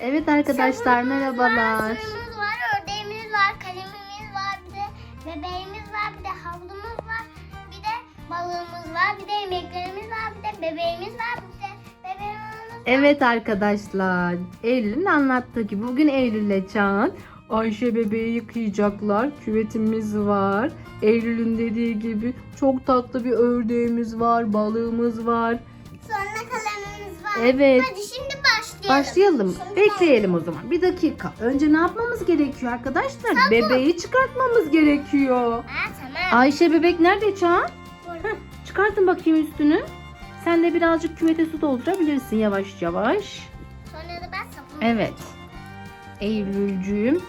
Evet arkadaşlar merhabalar. Suyumuz var, ördeğimiz var, kalemimiz var, bir de bebeğimiz var, bir de havlumuz var, bir de balığımız var, bir de yemeklerimiz var, bir de bebeğimiz var, bir de bebeğimiz var. Evet arkadaşlar. Eylül'ün anlattığı gibi bugün Eylül ile Çağan Ayşe bebeği yıkayacaklar. Küvetimiz var. Eylül'ün dediği gibi çok tatlı bir ördeğimiz var. Balığımız var. Sonra var. Evet. Hadi şimdi başlayalım. Başlayalım. Bekleyelim o zaman. Bir dakika. Önce ne yapmamız gerekiyor arkadaşlar? Bebeği çıkartmamız gerekiyor. Ha tamam. Ayşe bebek nerede Çağan? Çıkartın bakayım üstünü. Sen de birazcık küvete su doldurabilirsin yavaş yavaş. Sonra da ben sabun. Evet. Eylülcüğüm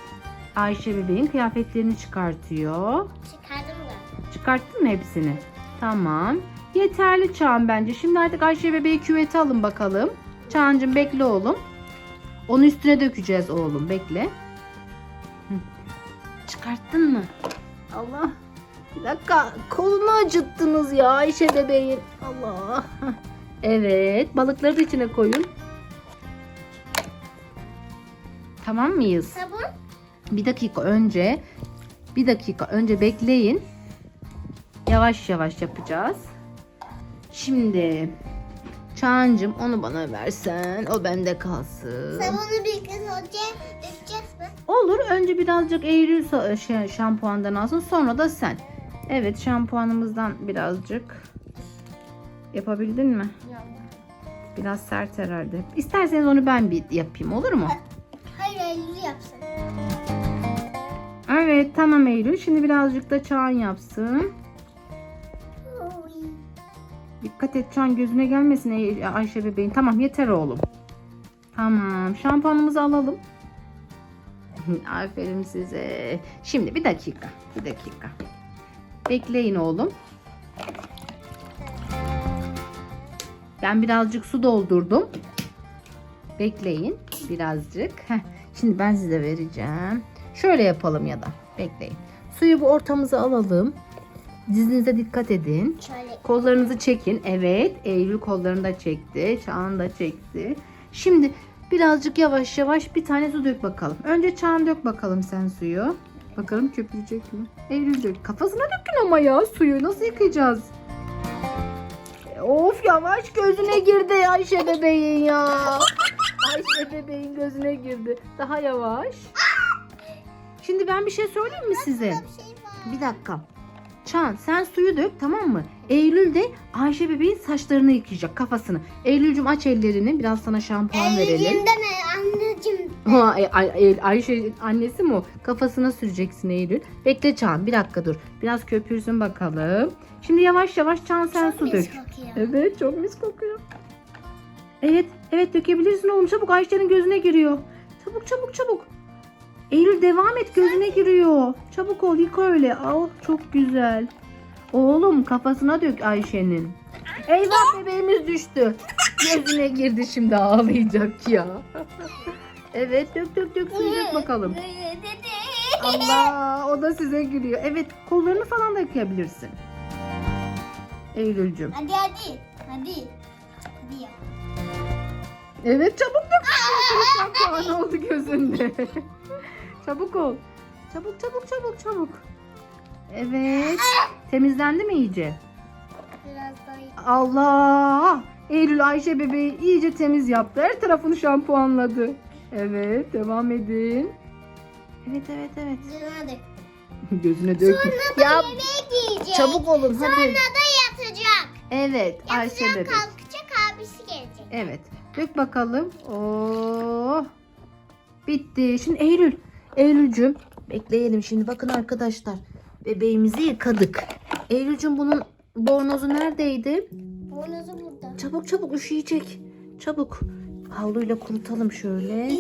Ayşe bebeğin kıyafetlerini çıkartıyor. Çıkardım zaten. Çıkarttın mı hepsini? Tamam. Yeterli Çağan bence. Şimdi artık Ayşe bebeği küvete alın bakalım. Çağancığım bekle oğlum. Onu üstüne dökeceğiz oğlum. Bekle. Hı. Çıkarttın mı? Allah. Bir dakika. Kolunu acıttınız ya Ayşe bebeğin. Allah. Evet. Balıkları da içine koyun. Tamam mıyız? Sabun. Bir dakika önce bir dakika önce bekleyin. Yavaş yavaş yapacağız. Şimdi Çağancım onu bana versen o bende kalsın. Sabunu bir kez önce dökeceğiz mi? Olur önce birazcık Eylül şey, şampuandan alsın sonra da sen. Evet şampuanımızdan birazcık yapabildin mi? Biraz sert herhalde. İsterseniz onu ben bir yapayım olur mu? Hayır Eylül yapsın. Evet tamam Eylül. Şimdi birazcık da Çağan yapsın. Dikkat et Çağan gözüne gelmesin Ey- Ayşe bebeğin. Tamam yeter oğlum. Tamam şampuanımızı alalım. Aferin size. Şimdi bir dakika. Bir dakika. Bekleyin oğlum. Ben birazcık su doldurdum. Bekleyin birazcık. Heh, şimdi ben size vereceğim. Şöyle yapalım ya da bekleyin. Suyu bu ortamıza alalım. Dizinize dikkat edin. Şöyle. Kollarınızı çekin. Evet. Eylül kollarını da çekti. Çağan da çekti. Şimdi birazcık yavaş yavaş bir tane su dök bakalım. Önce Çağan dök bakalım sen suyu. Bakalım köpürecek mi? Eylül dök. Kafasına dökün ama ya suyu. Nasıl yıkayacağız? Of yavaş gözüne girdi Ayşe bebeğin ya. Ayşe bebeğin gözüne girdi. Daha yavaş. Şimdi ben bir şey söyleyeyim mi size? Şey. Bir dakika. Çağan sen suyu dök tamam mı? Eylül de Ayşe bebeğin saçlarını yıkayacak kafasını. Eylül'cüm aç ellerini biraz sana şampuan verelim. Eylül'üm deme anneciğim. Ha, Ay- Ay- Ay- Ayşe annesi mi o? Kafasına süreceksin Eylül. Bekle Çağan bir dakika dur. Biraz köpürsün bakalım. Şimdi yavaş yavaş Çağan sen su dök. Evet çok mis kokuyor. Evet evet dökebilirsin oğlum çabuk Ayşe'nin gözüne giriyor. Çabuk çabuk çabuk. Eylül devam et gözüne giriyor. Çabuk ol yıka öyle. Al çok güzel. Oğlum kafasına dök Ayşe'nin. Eyvah bebeğimiz düştü. Gözüne girdi şimdi ağlayacak ya. evet dök dök dök suyu dök bakalım. Allah o da size gülüyor. Evet kollarını falan da yıkayabilirsin. Eylül'cüm. Hadi hadi. Hadi. Hadi yap. Evet çabuk dök. Şampuan oldu gözünde. Çabuk ol. Çabuk çabuk çabuk çabuk. Evet. Temizlendi mi iyice? Biraz daha iyi. Allah! Eylül Ayşe bebeği iyice temiz yaptı. Her tarafını şampuanladı. Evet devam edin. Evet evet evet. Üzerine dök. Gözüne dök. Ya Yemek yiyecek. çabuk olun Sonra hadi. da yatacak. Evet Ayşe Yatacak bebek. kalkacak abisi gelecek. Evet. Dök bakalım. Oo. Bitti. Şimdi Eylül. Eylül'cüm bekleyelim şimdi. Bakın arkadaşlar. Bebeğimizi yıkadık. Eylül'cüm bunun bornozu neredeydi? Boynuzu burada. Çabuk çabuk üşüyecek. Çabuk. Havluyla kurutalım şöyle.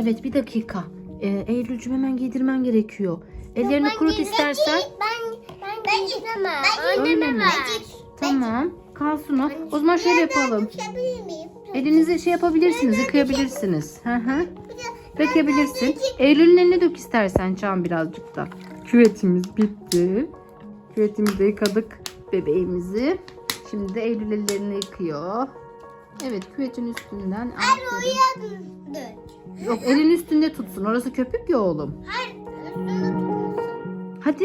Evet bir dakika. Ee, Eylül'cüm hemen giydirmen gerekiyor. Ellerini Ben kurut istersen. değil, Ben ben giydiremem. Öyle Anneme mi? ver. Tamam. Kalsın o. O zaman şöyle yapalım. Elinizi şey yapabilirsiniz, yıkayabilirsiniz. Hı hı. Dökebilirsin. Eylül'ün eline dök istersen Can birazcık da. Küvetimiz bitti. Küvetimizi de yıkadık bebeğimizi. Şimdi de Eylül ellerini yıkıyor. Evet küvetin üstünden. Hayır oraya dök. Yok elin üstünde tutsun. Orası köpük ya oğlum. Hayır üstünde tutmasın. Hadi.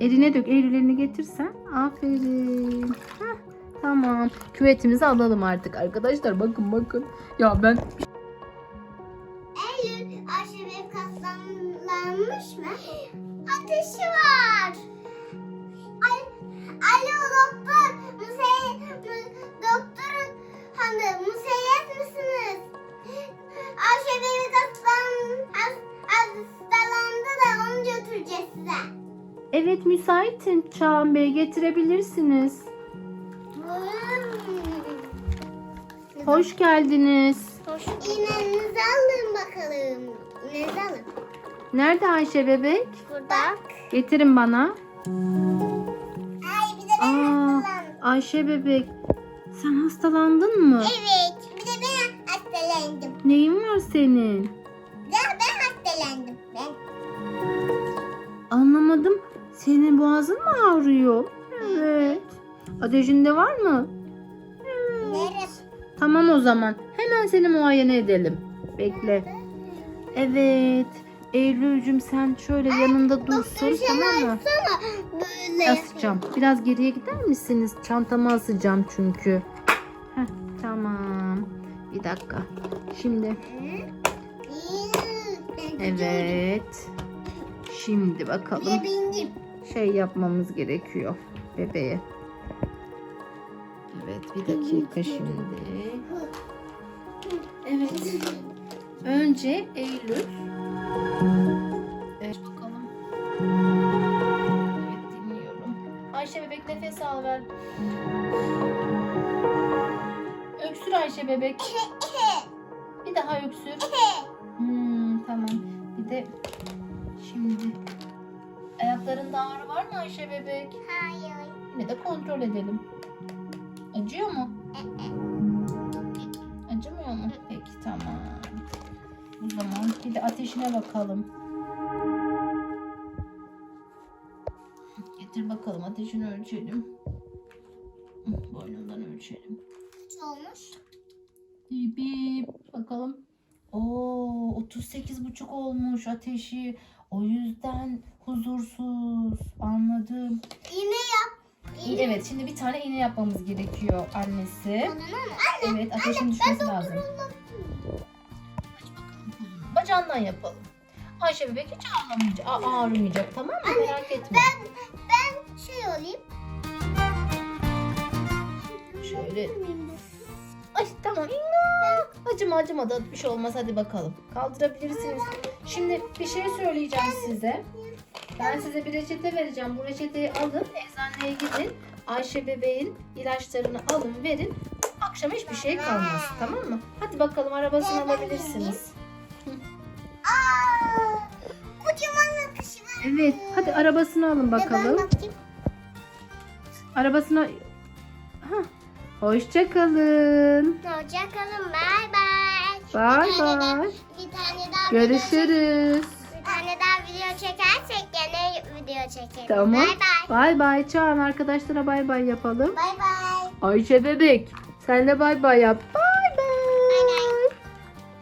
Eline dök. Eylül elini getirsen. Aferin. Heh, tamam. Küvetimizi alalım artık arkadaşlar. Bakın bakın. Ya ben Eylül evet müsaitim. Çağan Bey getirebilirsiniz. Hoş geldiniz. İğnenizi alın bakalım. İğnenizi alın. Nerede Ayşe bebek? Burada. Getirin bana. Ay bir de ben Aa, hastalandım. Ayşe bebek. Sen hastalandın mı? Evet. Bir de ben hastalandım. Neyin var senin? Senin boğazın mı ağrıyor? Evet. Ateşin de var mı? Neresi? Tamam o zaman. Hemen seni muayene edelim. Bekle. Evet. Eylül'cüm sen şöyle yanında dursun tamam mı? Böyle. Asacağım. Biraz geriye gider misiniz? Çantamı asacağım çünkü. Heh, tamam. Bir dakika. Şimdi evet. Şimdi bakalım. bindim. Şey yapmamız gerekiyor bebeğe. Evet bir dakika şimdi. Evet. Önce Eylül. Evet bakalım. Evet dinliyorum. Ayşe bebek nefes al ver. Öksür Ayşe bebek. Bir daha öksür. Hmm, tamam. Bir de ayaklarında ağrı var mı Ayşe bebek? Hayır. Yine de kontrol edelim. Acıyor mu? Acımıyor mu? Peki tamam. O zaman bir de ateşine bakalım. Getir bakalım ateşini ölçelim. Boynundan ölçelim. Kaç olmuş? Bip bip. Bakalım. Oo 38 buçuk olmuş ateşi. O yüzden huzursuz. Anladım. İğne yap. İyi, evet şimdi bir tane iğne yapmamız gerekiyor annesi. Mı? Evet ateşin düşmesi lazım. Bacağından yapalım. Ayşe bebek hiç ağlamayacak, ağrımayacak tamam mı? Merak etme. Ben, ben şey olayım. Şöyle. Ay tamam. İnna. Acıma acıma da bir şey olmaz hadi bakalım. Kaldırabilirsiniz. Şimdi bir şey söyleyeceğim size. Ben size bir reçete vereceğim. Bu reçeteyi alın, eczaneye gidin. Ayşe bebeğin ilaçlarını alın, verin. Akşam hiçbir şey kalmaz. Tamam mı? Hadi bakalım arabasını alabilirsiniz. Aa, kocaman akışı var. Evet, hadi arabasını alın bakalım. Arabasına... Hah. Hoşça kalın. Bay. Bay Bir tane daha- bay. Bir tane daha Görüşürüz. Çekelim. Tamam. Bay bay. Bay bay. Çağan arkadaşlara bay bay yapalım. Bay bay. Ayşe bebek. Sen de bay bay yap. Bay